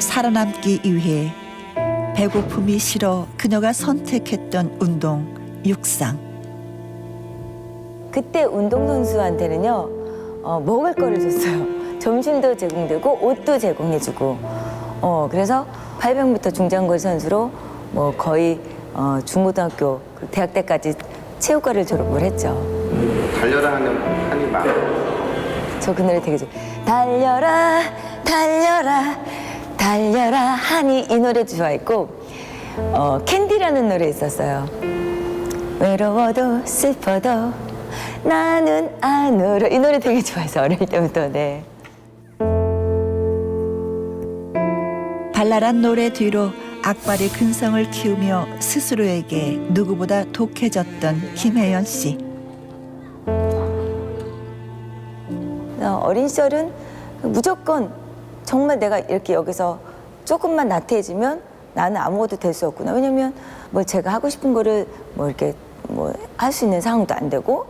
살아남기 위해 배고픔이 싫어 그녀가 선택했던 운동 육상. 그때 운동선수한테는요 어, 먹을 거를 줬어요. 점심도 제공되고 옷도 제공해주고 어 그래서 800m 중장거리 선수로 뭐 거의 어, 중고등학교 그 대학 때까지 체육과를 졸업을 했죠. 달려라 하는 한이 많아. 저 그 노래 되게 좋아. 달려라 달려라 달려라 하니 이 노래 좋아했고 어, 캔디라는 노래 있었어요. 외로워도 슬퍼도 나는 안 울어 이 노래 되게 좋아해서 어릴 때부터 네. 발랄한 노래 뒤로 악발의 근성을 키우며 스스로에게 누구보다 독해졌던 김혜연 씨. 어, 어린 시절은 무조건 정말 내가 이렇게 여기서 조금만 나태해지면 나는 아무것도 될 수 없구나. 왜냐면 뭐 제가 하고 싶은 거를 뭐 이렇게 뭐 할 수 있는 상황도 안 되고,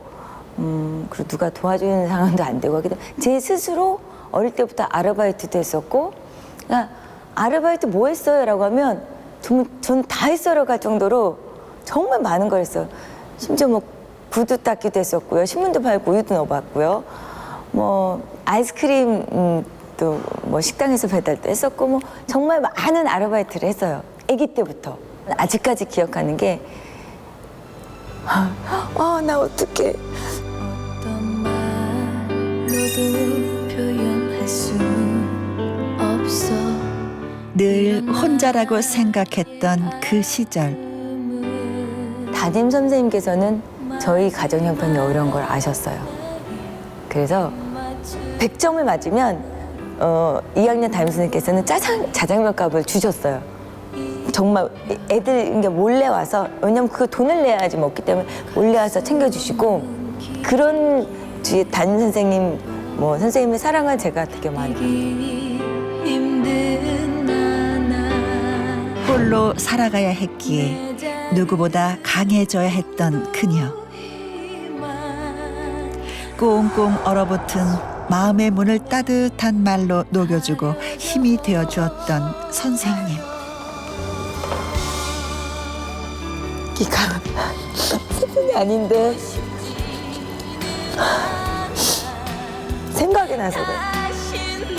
음, 그리고 누가 도와주는 상황도 안 되고, 하기 때문에 제 스스로 어릴 때부터 아르바이트도 했었고, 그러니까 아르바이트 뭐 했어요? 라고 하면 정말 전다 했어라고 할 정도로 정말 많은 걸 했어요. 심지어 뭐 구두 닦기도 했었고요. 신문도 팔고 우유도 넣어봤고요. 뭐 아이스크림 음, 또 뭐 식당에서 배달도 했었고 뭐 정말 많은 아르바이트를 했어요. 아기 때부터 아직까지 기억하는 게 아 나 어떡해 어떤 말로도 표현할 수 없어 늘 혼자라고 생각했던 그 시절. 담임 선생님께서는 저희 가정 형편이 어려운 걸 아셨어요. 그래서 100점을 맞으면 어, 2학년 담임 선생님께서는 짜장 자장면 값을 주셨어요. 정말 애들 몰래 와서 왜냐면 그 돈을 내야지 먹기 때문에 몰래 와서 챙겨주시고 그런 뒤에 담임 선생님 뭐 선생님의 사랑을 제가 되게 많이 홀로 살아가야 했기에 누구보다 강해져야 했던 그녀. 꽁꽁 얼어붙은 마음의 문을 따뜻한 말로 녹여주고 힘이 되어 주었던 선생님. 기가 슬픈이 아닌데 생각이 나서 그래.